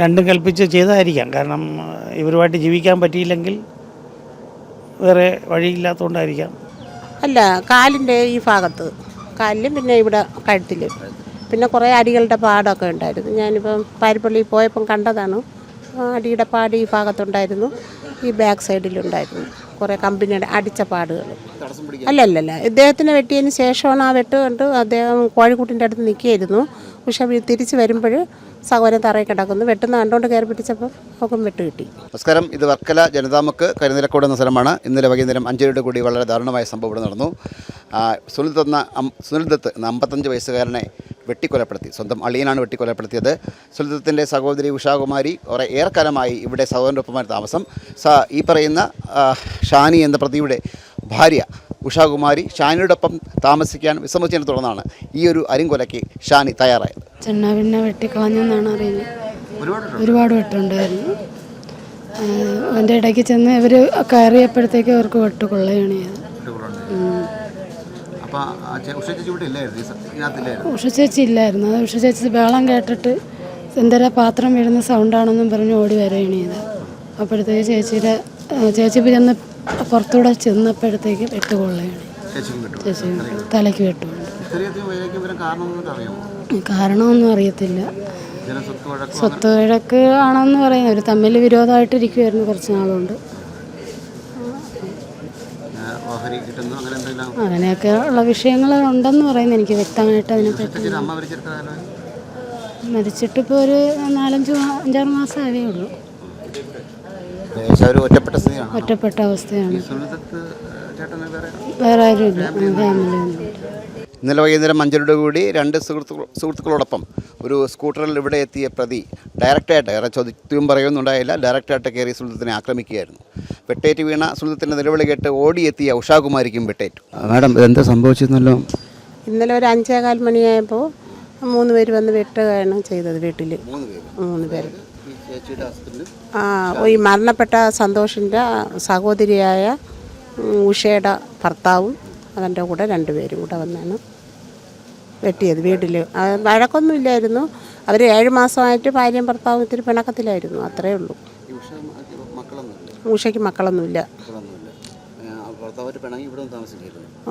രണ്ടും കൽപ്പിച്ച് ചെയ്തായിരിക്കാം. കാരണം ഇവരുമായിട്ട് ജീവിക്കാൻ പറ്റിയില്ലെങ്കിൽ വേറെ വഴിയില്ലാത്തതുകൊണ്ടായിരിക്കാം അല്ല കാലിന്റെ ഈ ഭാഗത്ത്. കാലിലും പിന്നെ ഇവിടെ കഴുത്തിലും. പിന്നെ കുറേ അടികളുടെ പാടൊക്കെ ഉണ്ടായിരുന്നു. ഞാനിപ്പം പാരിപ്പള്ളിയിൽ പോയപ്പം കണ്ടതാണ്. അടിയുടെ പാട് ഈ ഭാഗത്തുണ്ടായിരുന്നു. ഈ ബാക്ക് സൈഡിലുണ്ടായിരുന്നു. കുറേ കമ്പനിയുടെ അടിച്ച പാടുകൾ. അല്ല അല്ല അല്ല ഇദ്ദേഹത്തിന് വെട്ടിയതിന് ശേഷമാണ് ആ വെട്ട് കണ്ട് അദ്ദേഹം കോഴിക്കുട്ടിന്റെ അടുത്ത് നിൽക്കുകയായിരുന്നു. പക്ഷെ അവർ തിരിച്ച് വരുമ്പോൾ സഹോദരൻ തറയിൽ കിടക്കുന്നു. വെട്ടുന്ന കണ്ടുകൊണ്ട് കയറി പിടിച്ചപ്പോൾ അവക്കും വെട്ട് കിട്ടി. നമസ്കാരം. ഇത് വർക്കല ജനതാമുക്ക് കരുനിലക്കോട് എന്ന സ്ഥലമാണ്. ഇന്നലെ വൈകുന്നേരം അഞ്ചരയുടെ കൂടി വളരെ ദാരുണമായ സംഭവം ഇവിടെ നടന്നു. സുനിൽ തന്ന സുനിൽ ദത്ത് എന്ന അമ്പത്തഞ്ച് വയസ്സുകാരനെ വെട്ടിക്കൊലപ്പെടുത്തി. സ്വന്തം അളിയനാണ് വെട്ടിക്കൊലപ്പെടുത്തിയത്. സുനിതത്തിന്റെ സഹോദരി ഉഷാകുമാരി കുറേ ഏറെക്കാലമായി ഇവിടെ സഹോദരന്റെ ഒപ്പമാണ് താമസം. സ ഈ പറയുന്ന ഷാനി എന്ന പ്രതിയുടെ ഭാര്യ ഉഷാകുമാരി ഷാനിയോടൊപ്പം താമസിക്കാൻ വിസമ്മതിച്ചതിനെ തുടർന്നാണ് ഈ ഒരു അരിങ്കൊലയ്ക്ക് ഷാനി തയ്യാറായത്. ചെണ്ണ പിന്നെ വെട്ടിക്കളഞ്ഞെന്നാണ് അറിയുന്നത്. ഒരുപാട് വെട്ടുണ്ടായിരുന്നു അതിന്റെ ഇടയ്ക്ക് ചെന്ന് ഇവർ കയറിയപ്പോഴത്തേക്ക് അവർക്ക് വെട്ട് കൊള്ളയാണ് ചെയ്തത്. ഉഷ ചേച്ചി ഇല്ലായിരുന്നു? അത് ഉഷ ചേച്ചി ബേളം കേട്ടിട്ട് എന്തര പാത്രം വീഴുന്ന സൗണ്ടാണെന്നും പറഞ്ഞ് ഓടി വരികയാണ് ചെയ്തത്. അപ്പോഴത്തേക്ക് ചേച്ചിയുടെ ചേച്ചി ചെന്ന് പുറത്തൂടെ ചെന്നപ്പോഴത്തേക്കും എട്ട് കൊള്ളുകയാണ് ചേച്ചി തലയ്ക്ക്. വെട്ടുകൊണ്ട് കാരണമൊന്നും അറിയത്തില്ല. സ്വത്ത് വഴക്ക് ആണെന്ന് പറയുന്നത് ഒരു തമ്മിൽ വിരോധമായിട്ടിരിക്കുമായിരുന്നു കുറച്ച് നാളുകൊണ്ട്. അങ്ങനെയൊക്കെ ഉള്ള വിഷയങ്ങൾ ഉണ്ടെന്ന് പറയുന്നത് എനിക്ക് വ്യക്തമായിട്ട് അതിനെപ്പറ്റി പറ്റി മരിച്ചിട്ടിപ്പോൾ ഒരു നാലഞ്ച് അഞ്ചാറ് മാസം ആവേ ഉള്ളൂ. ഒരു ഒറ്റപ്പെട്ട സ്ഥിതിയാണ്. ഒറ്റപ്പെട്ട അവസ്ഥയാണ്. വേറെ ഫാമിലി ഇന്നലെ വൈകുന്നേരം അഞ്ചരയുടെ കൂടി രണ്ട് സുഹൃത്തുക്കൾ സുഹൃത്തുക്കളോടൊപ്പം ഒരു സ്കൂട്ടറിൽ ഇവിടെ എത്തിയ പ്രതി ഡയറക്റ്റായിട്ട് ഏറെ ചോദ്യം പറയുന്നുണ്ടായില്ല ഡയറക്റ്റായിട്ട് കയറി സുഹൃത്തിനെ ആക്രമിക്കുകയായിരുന്നു. വെട്ടേറ്റ് വീണ സുഹൃത്തിന്റെ നിലവിളി കേട്ട് ഓടിയെത്തിയ ഉഷാകുമാരിക്കും വെട്ടേറ്റു. മാഡം എന്താ സംഭവിച്ചെന്നല്ലോ? ഇന്നലെ ഒരു അഞ്ചേകാൽ മണിയായപ്പോൾ മൂന്ന് പേര് വന്ന് വെട്ടുകയാണ് ചെയ്തത് വീട്ടിൽ മൂന്ന് പേര്. ഈ മരണപ്പെട്ട സന്തോഷിന്റെ സഹോദരിയായ ഉഷയുടെ ഭർത്താവും അവന്റെ കൂടെ രണ്ടുപേരും കൂടെ വന്നാണ് വെട്ടിയത് വീട്ടിൽ വഴക്കൊന്നും ഇല്ലായിരുന്നു. അവർ ഏഴ് മാസമായിട്ട് ഭാര്യയും ഭർത്താവും ഇത്തിരി പിണക്കത്തിലായിരുന്നു അത്രയേ ഉള്ളൂ. ഉഷയ്ക്ക് മക്കളൊന്നുമില്ല മക്കളൊന്നുമില്ല ഭർത്താവായിട്ട് പിണങ്ങി ഇവിടെ താമസിക്കായിരുന്നു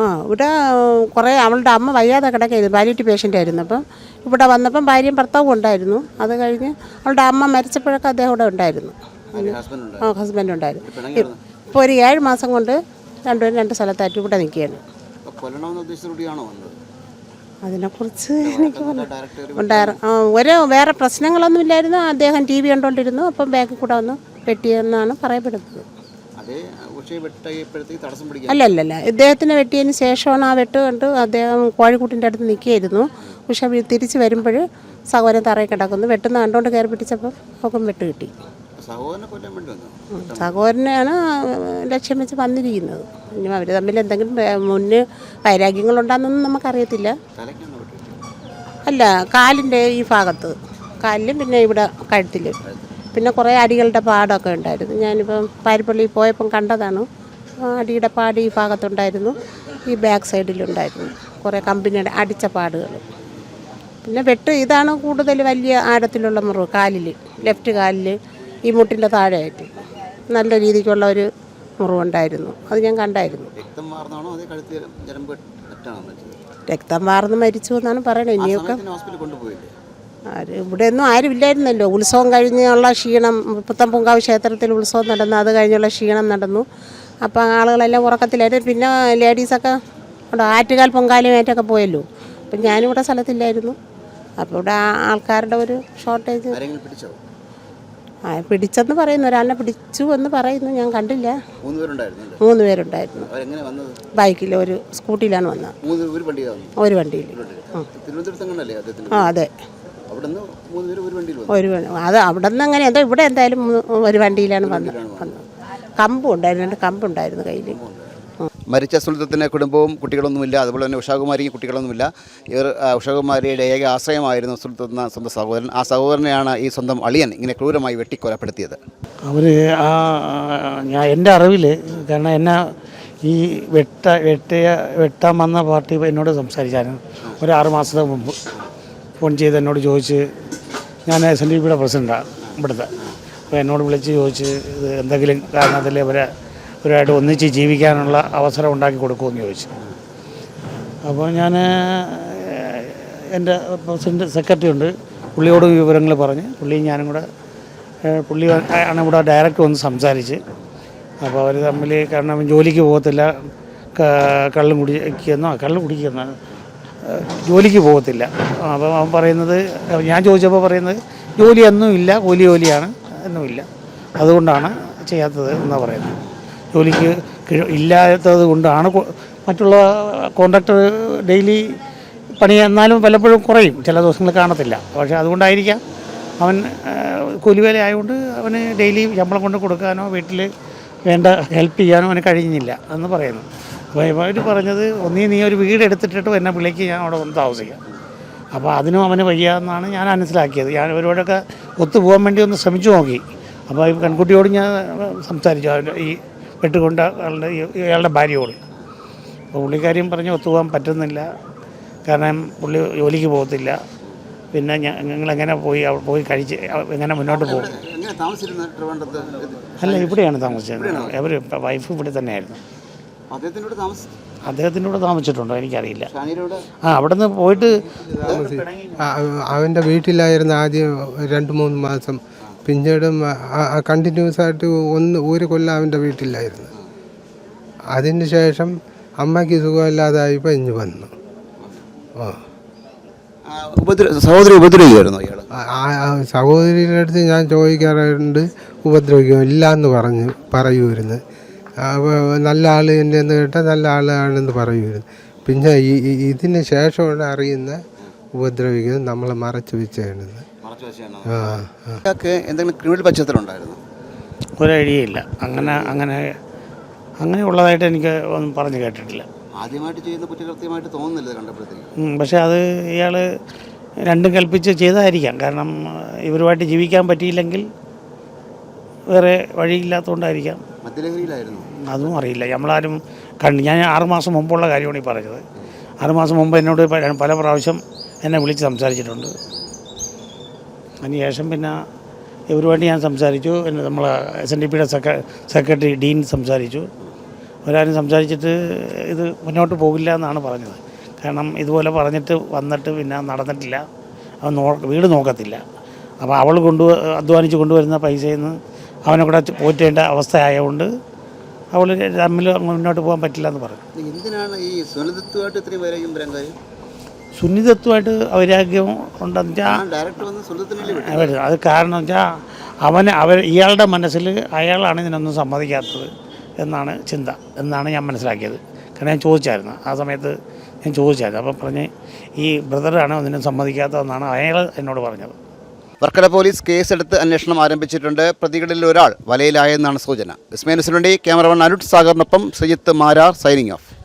ആ ഇവിടെ കുറേ അവളുടെ അമ്മ വയ്യാതെ കിടക്കായിരുന്നു പാലിറ്റി പേഷ്യന്റ് ആയിരുന്നു. അപ്പം ഇവിടെ വന്നപ്പം ഭാര്യയും ഭർത്താവും ഉണ്ടായിരുന്നു. അത് കഴിഞ്ഞ് അവളുടെ അമ്മ മരിച്ചപ്പോഴൊക്കെ അദ്ദേഹം ഇവിടെ ഉണ്ടായിരുന്നു. ആ ഹസ്ബൻഡ് ഉണ്ടായിരുന്നു. ഇപ്പോൾ ഒരു ഏഴ് മാസം കൊണ്ട് രണ്ടുപേരും രണ്ട് സ്ഥലത്തായിട്ട് ഇവിടെ നിൽക്കുകയാണ്. അതിനെക്കുറിച്ച് എനിക്ക് ഉണ്ടായിരുന്നു ഒരു വേറെ പ്രശ്നങ്ങളൊന്നും ഇല്ലായിരുന്നു അദ്ദേഹം ടി വി കണ്ടുകൊണ്ടിരുന്നു അപ്പം ബാക്കിൽ കൂടെ വന്ന് പെട്ടിയെന്നാണ് പറയപ്പെടുന്നത്. അല്ല അല്ല അല്ല. ഇദ്ദേഹത്തിനെ വെട്ടിയതിന് ശേഷമാണ് ആ വെട്ട് കണ്ട് അദ്ദേഹം കോഴിക്കുട്ടിന്റെ അടുത്ത് നിൽക്കുകയായിരുന്നു. പക്ഷെ അവർ തിരിച്ച് വരുമ്പോൾ സഹോദരൻ തറയിൽ കിടക്കുന്നു. വെട്ടുന്ന കണ്ടുകൊണ്ട് കയറി പിടിച്ചപ്പോൾ അവക്കും വെട്ട് കിട്ടി. സഹോദരനെയാണ് ലക്ഷ്യം വെച്ച് വന്നിരിക്കുന്നത്. ഇനി അവർ തമ്മിൽ എന്തെങ്കിലും മുന്നേ വൈരാഗ്യങ്ങളുണ്ടാകുന്നൊന്നും നമുക്കറിയത്തില്ല. അല്ല കാലിന്റെ ഈ ഭാഗത്ത്. കാലിലും പിന്നെ ഇവിടെ കഴുത്തിലും. പിന്നെ കുറേ അടികളുടെ പാടൊക്കെ ഉണ്ടായിരുന്നു. ഞാനിപ്പം പാരിപ്പള്ളി പോയപ്പം കണ്ടതാണ്. അടിയുടെ പാട് ഈ ഭാഗത്തുണ്ടായിരുന്നു. ഈ ബാക്ക് സൈഡിലുണ്ടായിരുന്നു. കുറേ കമ്പനിയുടെ അടിച്ച പാടുകൾ. പിന്നെ വെട്ട് ഇതാണ് കൂടുതൽ വലിയ ആഴത്തിലുള്ള മുറിവ് കാലിൽ ലെഫ്റ്റ് കാലിൽ ഈ മുട്ടിന്റെ താഴെയായിട്ട്. നല്ല രീതിക്കുള്ള ഒരു മുറിവുണ്ടായിരുന്നു. അത് ഞാൻ കണ്ടായിരുന്നു. രക്തം മാറുന്നു രക്തം വാർന്ന് മരിച്ചു എന്നാണ് പറയണത്. ഇനിയൊക്കെ ഇവിടെ ഒന്നും ആരും ഇല്ലായിരുന്നല്ലോ ഉത്സവം കഴിഞ്ഞുള്ള ക്ഷീണം പുത്തൻപൂങ്കാവ് ക്ഷേത്രത്തിൽ ഉത്സവം നടന്നു അത് കഴിഞ്ഞുള്ള ക്ഷീണം നടന്നു. അപ്പോൾ ആളുകളെല്ലാം ഉറക്കത്തിലായിരുന്നു. പിന്നെ ലേഡീസൊക്കെ അവിടെ ആറ്റുകാൽ പൊങ്കാലയുമായിട്ടൊക്കെ പോയല്ലോ. അപ്പം ഞാനിവിടെ സ്ഥലത്തില്ലായിരുന്നു. അപ്പോൾ ഇവിടെ ആൾക്കാരുടെ ഒരു ഷോർട്ടേജ് ആ പിടിച്ചെന്ന് പറയുന്നു. ഒരാളിനെ പിടിച്ചു എന്ന് പറയുന്നു. ഞാൻ കണ്ടില്ല. മൂന്ന് പേരുണ്ടായിരുന്നു. ബൈക്കിൽ ഒരു സ്കൂട്ടിയിലാണ് വന്നത്. ഒരു വണ്ടിയിൽ ആ അതെ. മൂന്ന് പേര് ഒരു വണ്ടിയിൽ വന്നു. ഒരു അത് അവിടെ നിന്ന് അങ്ങനെ എന്തോ ഇവിടെ എന്തായാലും മൂ- ഒരു വണ്ടിയിലാണ് വന്നത്. വന്നത്. കമ്പും ഉണ്ടായിരുന്നു രണ്ട് കമ്പുണ്ടായിരുന്നു കയ്യിൽ മരിച്ച സുൽത്തത്തിന്റെ കുടുംബവും കുട്ടികളൊന്നുമില്ല അതുപോലെ തന്നെ ഉഷാകുമാരിക്ക് കുട്ടികളൊന്നുമില്ല. ഇവർ ആ, ഉഷാകുമാരിയുടെ ഏക ആശ്രയമായിരുന്നു സുൽത്തത്ത് എന്ന സ്വന്തം സഹോദരൻ. ആ സഹോദരനെയാണ് ഈ സ്വന്തം അളിയൻ ഇങ്ങനെ ക്രൂരമായി വെട്ടിക്കൊലപ്പെടുത്തിയത്. അവർ ആ ഞാൻ എന്റെ അറിവിൽ കാരണം എന്നെ ഈ വെട്ട വെട്ടിയ വെട്ടാൻ വന്ന പാർട്ടി എന്നോട് സംസാരിച്ചായിരുന്നു. ഒരു ആറ് മാസത്തിന് മുമ്പ്. ഫോൺ ചെയ്ത് എന്നോട് ചോദിച്ച് ഞാൻ എസ് എൻ ഡി പിയുടെ പ്രസിഡന്റാണ് ഇവിടുത്തെ. അപ്പോൾ എന്നോട് വിളിച്ച് ചോദിച്ച് ഇത് എന്തെങ്കിലും കാരണത്തിൽ ഇവരെ ഇവരായിട്ട് ഒന്നിച്ച് ജീവിക്കാനുള്ള അവസരം ഉണ്ടാക്കി കൊടുക്കുമെന്ന് ചോദിച്ചു. അപ്പോൾ ഞാൻ എന്റെ പ്രസിഡന്റ് സെക്രട്ടറി ഉണ്ട്. പുള്ളിയോട് വിവരങ്ങൾ പറഞ്ഞ് പുള്ളിയും ഞാനും കൂടെ പുള്ളി ആണ് ഇവിടെ ഡയറക്റ്റ് വന്ന് സംസാരിച്ച്. അപ്പോൾ അവർ തമ്മിൽ കാരണം ജോലിക്ക് പോകത്തില്ല. കള്ളും കുടിക്കുന്നോ കള്ള് കുടിക്കുന്ന ജോലിക്ക് പോകത്തില്ല. അപ്പോൾ അവൻ പറയുന്നത് ഞാൻ ചോദിച്ചപ്പോൾ പറയുന്നത് ജോലി ഇല്ല കൂലി ജോലിയാണ് എന്നുമില്ല അതുകൊണ്ടാണ് ചെയ്യാത്തത് എന്നാണ് പറയുന്നത്. ജോലിക്ക് ഇല്ലാത്തത് കൊണ്ടാണ് മറ്റുള്ള കോൺട്രാക്ടർ ഡെയിലി പണി എന്നാലും പലപ്പോഴും കുറയും. ചില ദിവസങ്ങൾ കാണത്തില്ല. പക്ഷേ അതുകൊണ്ടായിരിക്കാം അവൻ കൂലിവേല ആയതുകൊണ്ട് അവന് ഡെയിലി ശമ്പളം കൊണ്ട് കൊടുക്കാനോ വീട്ടിൽ വേണ്ട ഹെൽപ്പ് ചെയ്യാനോ അവന് കഴിഞ്ഞില്ല എന്ന് പറയുന്നു. ഇവർ പറഞ്ഞത് ഒന്നീ നീ ഒരു വീട് എടുത്തിട്ടിട്ട് എന്നെ വിളിക്ക് ഞാൻ അവിടെ വന്ന് താമസിക്കാം. അപ്പോൾ അതിനും അവന് വയ്യ എന്നാണ് ഞാൻ മനസ്സിലാക്കിയത്. ഞാൻ ഇവരോടൊക്കെ ഒത്തുപോകാൻ വേണ്ടി ഒന്ന് ശ്രമിച്ചു നോക്കി. അപ്പോൾ ഈ പെൺകുട്ടിയോട് ഞാൻ സംസാരിച്ചു അവന്റെ ഈ വെട്ടുകൊണ്ട ആളുടെ ഈ- ഇയാളുടെ ഭാര്യയോട്. അപ്പോൾ പുള്ളിക്കാരിയും പറഞ്ഞ് ഒത്തുപോകാൻ പറ്റുന്നില്ല. കാരണം പുള്ളി ജോലിക്ക് പോകത്തില്ല. പിന്നെ ഞങ്ങൾ എങ്ങനെ പോയി അവിടെ പോയി കഴിച്ച് എങ്ങനെ മുന്നോട്ട് പോകും? അല്ല ഇവിടെയാണ് താമസിച്ചത്. അവർ വൈഫ് ഇവിടെ തന്നെയായിരുന്നു. അദ്ദേഹത്തിന്റെ കൂടെ താമസിച്ചിട്ടുണ്ടോ? എനിക്കറിയില്ല. ആ അവിടെ നിന്ന് പോയിട്ട് ആ- അവന്റെ വീട്ടിലായിരുന്നു ആദ്യം രണ്ട് മൂന്ന് മാസം. പിന്നീട് കണ്ടിന്യൂസ് ആയിട്ട് ഒന്ന് ഒരു കൊല്ലം അവന്റെ വീട്ടിലായിരുന്നു. അതിന് ശേഷം അമ്മയ്ക്ക് സുഖമില്ലാതായി ഇഞ്ഞ് വന്നു. ഓ സഹോദരി ഉപദ്രവിക്കുമായിരുന്നു സഹോദരിയുടെ അടുത്ത് ഞാൻ ചോദിക്കാറുണ്ട് ഉപദ്രവിക്കും ഇല്ല എന്ന് പറഞ്ഞു പറയുമായിരുന്നു. നല്ല ആൾ എന്റെ എന്ന് കേട്ടാൽ നല്ല ആളാണെന്ന് പറയുമായിരുന്നു. പിന്നെ ഈ ഇതിന് ശേഷമാണ് അറിയുന്ന ഉപദ്രവിക്കുന്നത് നമ്മളെ മറച്ചു വെച്ചാണെന്ന് എന്തെങ്കിലും ക്രിമിനൽ പശ്ചാത്തലമുണ്ടായിരുന്നു? ഒരു ഐഡിയ ഇല്ല അങ്ങനെ അങ്ങനെ അങ്ങനെയുള്ളതായിട്ട് എനിക്ക് ഒന്നും പറഞ്ഞു കേട്ടിട്ടില്ല. ആദ്യമായിട്ട് ചെയ്യുന്ന കുറ്റകൃത്യമായിട്ട് തോന്നുന്നില്ല കണ്ടപ്പോഴത്തേക്ക്. പക്ഷേ അത് ഇയാൾ രണ്ടും കൽപ്പിച്ച് ചെയ്തായിരിക്കാം. കാരണം ഇവരുമായിട്ട് ജീവിക്കാൻ പറ്റിയില്ലെങ്കിൽ വേറെ വഴിയില്ലാത്തതുകൊണ്ടായിരിക്കാം. അതും അറിയില്ല. നമ്മളാരും കണ്ടു ഞാൻ ആറുമാസം മുമ്പുള്ള കാര്യമാണ് ഈ പറഞ്ഞത്. ആറുമാസം മുമ്പ് എന്നോട് പല പ്രാവശ്യം എന്നെ വിളിച്ച് സംസാരിച്ചിട്ടുണ്ട്. അതിനുശേഷം പിന്നെ ഇവരുമായിട്ട് ഞാൻ സംസാരിച്ചു. പിന്നെ നമ്മൾ എസ് എൻ ഡി പിയുടെ സെക്ര സെക്രട്ടറി ഡീൻ സംസാരിച്ചു. അവരാരും സംസാരിച്ചിട്ട് ഇത് മുന്നോട്ട് പോകില്ല എന്നാണ് പറഞ്ഞത്. കാരണം ഇതുപോലെ പറഞ്ഞിട്ട് വന്നിട്ട് പിന്നെ നടന്നിട്ടില്ല. അവൻ നോ വീട് നോക്കത്തില്ല. അപ്പോൾ അവൾ കൊണ്ടു അധ്വാനിച്ച് കൊണ്ടുവരുന്ന പൈസയിൽ നിന്ന് അവനെ കൂടെ പോറ്റേണ്ട അവസ്ഥ ആയതുകൊണ്ട് അവൾ തമ്മിൽ മുന്നോട്ട് പോകാൻ പറ്റില്ല എന്ന് പറഞ്ഞു എന്തിനാണ് ഈ സുനിതത്വമായിട്ട് ഇത്രയും വൈരാഗ്യം വരാൻ കാര്യം സുന്നിതത്വമായിട്ട് വൈരാഗ്യം ഉണ്ടെന്ന് വെച്ചാൽ അത് കാരണം വെച്ചാൽ അവന് അവർ ഇയാളുടെ മനസ്സിൽ അയാളാണ് ഇതിനൊന്നും സമ്മതിക്കാത്തത് എന്നാണ് ചിന്ത. എന്നാണ് ഞാൻ മനസ്സിലാക്കിയത്. കാരണം ഞാൻ ചോദിച്ചായിരുന്നു. ആ സമയത്ത് ഞാൻ ചോദിച്ചായിരുന്നു. അപ്പം പറഞ്ഞ് ഈ ബ്രദറാണ് അതിനും സമ്മതിക്കാത്തതെന്നാണ് അയാൾ എന്നോട് പറഞ്ഞത്. വർക്കല പോലീസ് കേസെടുത്ത് അന്വേഷണം ആരംഭിച്ചിട്ടുണ്ട്. പ്രതികളിൽ ഒരാൾ വലയിലായെന്നാണ് സൂചന. വിസ്മയനുസിനുവേണ്ടി ക്യാമറമാൻ അരുൺ സാഗറിനൊപ്പം ശ്രീജിത്ത് മാരാർ സൈനിങ് ഓഫ്.